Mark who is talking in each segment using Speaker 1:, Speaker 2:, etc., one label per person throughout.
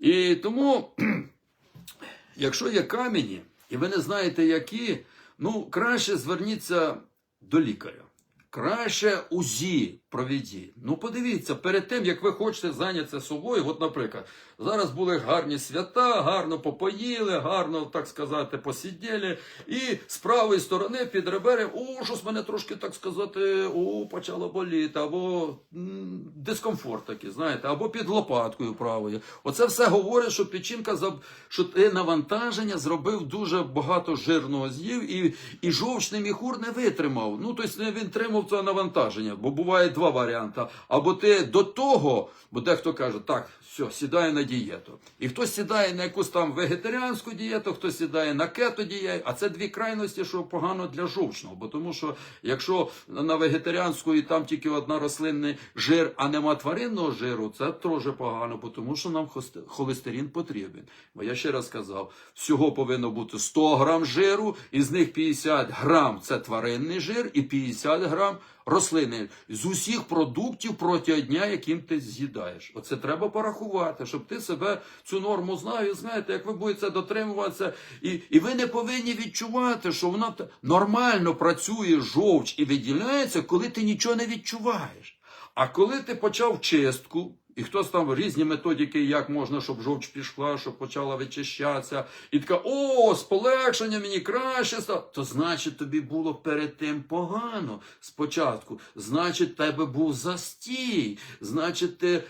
Speaker 1: І тому, якщо є камені, і ви не знаєте, які, ну, краще зверніться до лікаря. Краще УЗІ проведіть. Ну, подивіться, перед тим, як ви хочете зайнятися собою, от, наприклад, зараз були гарні свята, гарно попоїли, гарно, так сказати, посиділи, і з правої сторони під реберем, о, щось мене трошки, так сказати, о, почало боліти, або м, дискомфорт такий, знаєте, або під лопаткою правою. Оце все говорить, що печінка, що ти навантаження зробив дуже багато жирного з'їв, і, і жовчний міхур не витримав. Ну, тобто не витримав це навантаження, бо буває два варіанти. Або ти до того, бо дехто каже, так, все, сідає на дієту. І хтось сідає на якусь там вегетаріанську дієту, хтось сідає на кето дієту, а це дві крайності, що погано для жовчного. Бо тому що якщо на вегетаріанську і там тільки одна рослинний жир, а нема тваринного жиру, це теж погано, бо тому що нам холестерин потрібен. Бо я ще раз сказав, всього повинно бути 100 грам жиру, із них 50 грам це тваринний жир і 50 грам рослини з усіх продуктів протягом дня, яким ти з'їдаєш. Оце треба порахувати, щоб ти себе цю норму знав. І знаєте, як ви будете дотримуватися, і, і ви не повинні відчувати, що вона нормально працює жовч і виділяється, коли ти нічого не відчуваєш. А коли ти почав чистку, і хтось там різні методики, як можна, щоб жовч пішла, щоб почала вичищатися, і така, о, з полегшення мені краще стало, то значить тобі було перед тим погано спочатку. Значить, тебе був застій, значить, ти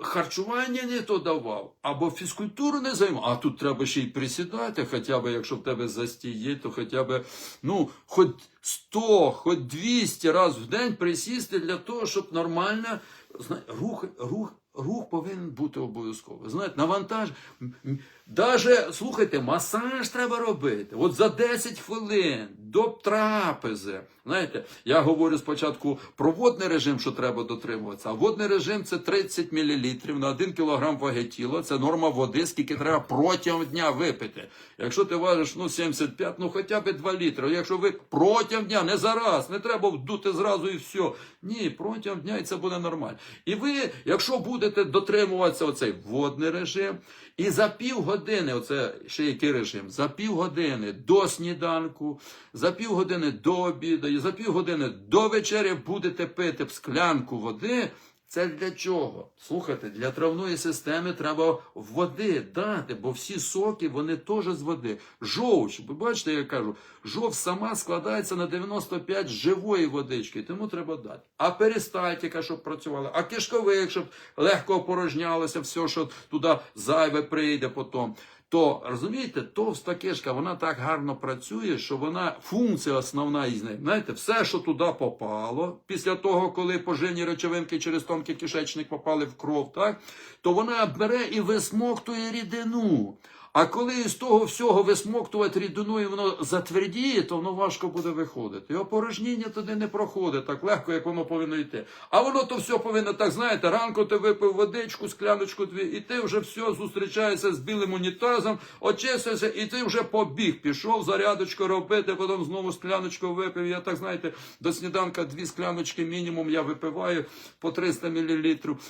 Speaker 1: харчування не то давав, або фізкультуру не займав. А тут треба ще й присідати, хоча б, якщо в тебе застій є, то хоча б, ну, хоч 100, хоч 200 разів в день присісти для того, щоб нормально, рух, рух, рух повинен бути обов'язково. Знаєте, навантаж. Даже, слухайте, масаж треба робити. От за 10 хвилин до трапези. Знаєте, я говорю спочатку про водний режим, що треба дотримуватися. А водний режим це 30 мл на 1 кг ваги тіла. Це норма води, скільки треба протягом дня випити. Якщо ти важиш ну, 75, ну хоча б 2 літри. Якщо ви протягом дня, не зараз, не треба вдути зразу і все. Ні, протягом дня і це буде нормально. І ви, якщо будете дотримуватися оцей водний режим, і за півгодини, оце ще який режим, за півгодини до сніданку, за півгодини до обіду, за півгодини до вечері будете пити в склянку води. Це для чого? Слухайте, для травної системи треба води дати, бо всі соки вони теж з води. Жовч, ви бачите, я кажу, жовч сама складається на 95 живої водички, тому треба дати. А перистальтика, щоб працювала, а кишковик, щоб легко опорожнялося все, що туди зайве прийде потім. То розумієте, товста кишка, вона так гарно працює, що вона функція основна із неї. Знаєте, все, що туди попало, після того, коли поживні речовинки через тонкий кишечник попали в кров, так, то вона бере і висмоктує рідину. А коли з того всього висмоктувати рідину і воно затвердіє, то воно важко буде виходити. І опорожніння туди не проходить так легко, як воно повинно йти. А воно то все повинно так, знаєте, ранку ти випив водичку, скляночку дві, і ти вже все зустрічаєшся з білим унітазом, очистився, і ти вже побіг, пішов зарядочку робити, потім знову скляночку випив. Я так знаєте, до сніданка дві скляночки мінімум я випиваю по 300 мл.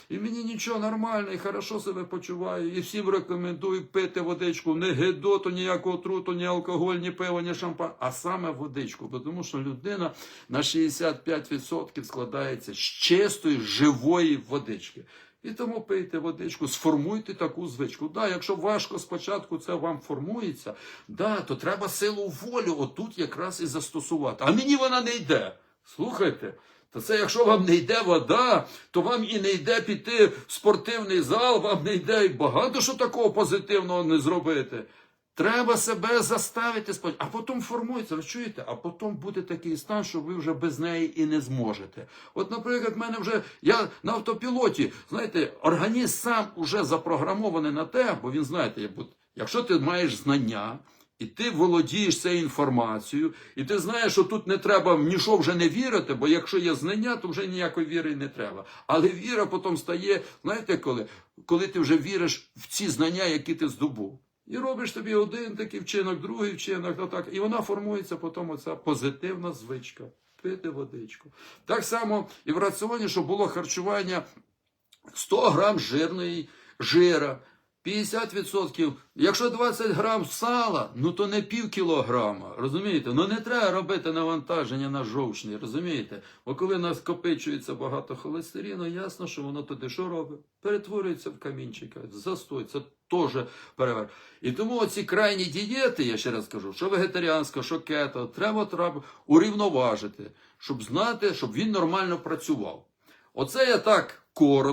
Speaker 1: І мені нічого нормально, і хорошо себе почуваю. І всім рекомендую пити водичку, не гидоту, ніякого труту, ні алкоголь, ні пиво, ні шампан, а саме водичку. Тому що людина на 65% складається з чистої живої водички. І тому пийте водичку, сформуйте таку звичку. Да, якщо важко спочатку це вам формується, да, то треба силу волі отут якраз і застосувати. А мені вона не йде. Слухайте. Та це якщо вам не йде вода, то вам і не йде піти в спортивний зал, вам не йде і багато що такого позитивного не зробити. Треба себе заставити спочатку, а потім формується, ви чуєте, а потім буде такий стан, що ви вже без неї і не зможете. От, наприклад, в мене вже я на автопілоті, знаєте, організм сам уже запрограмований на те, бо він знаєте, якщо ти маєш знання. І ти володієш цією інформацією, і ти знаєш, що тут не треба в нічого вже не вірити, бо якщо є знання, то вже ніякої віри не треба. Але віра потім стає, знаєте коли? Коли ти вже віриш в ці знання, які ти здобув. І робиш тобі один такий вчинок, другий вчинок, так, і вона формується потім оця позитивна звичка. Пити водичку. Так само і в раціоні, щоб було харчування 100 грам жирної жира, 50%. Якщо 20 грам сала, ну то не пів кілограма. Розумієте? Ну не треба робити навантаження на жовчний, розумієте? Бо коли накопичується багато холестерину, ясно, що воно туди що робить? Перетворюється в камінчика, застой. Це теж перевер. І тому оці крайні дієти, я ще раз кажу, що вегетаріанська, що кето, треба, треба урівноважити, щоб знати, щоб він нормально працював. Оце я так коротко.